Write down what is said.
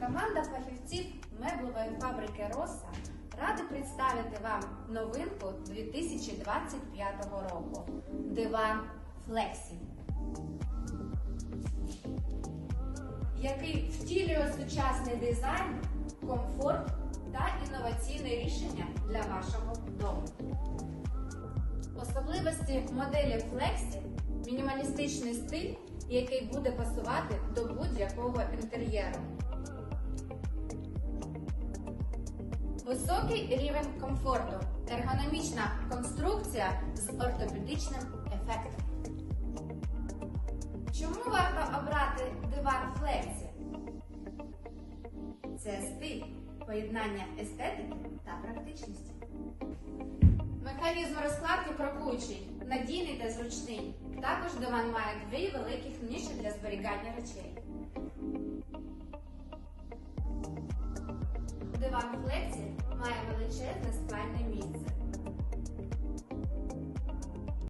Команда фахівців меблевої фабрики Роса рада представити вам новинку 2025 року диван Флексі, який втілює сучасний дизайн, комфорт та інноваційне рішення для вашого дому. Особливості моделі Flexi – мінімалістичний стиль, який буде пасувати до будь-якого інтер'єру. Високий рівень комфорту, ергономічна конструкція з ортопедичним ефектом. Чому варто обрати диван Flexi? Це стиль, поєднання естетики та практичності. Механізм розкладки крокуючий, надійний та зручний. Також диван має дві великих ніші для зберігання речей. Диван Флексі має величезне спальне місце.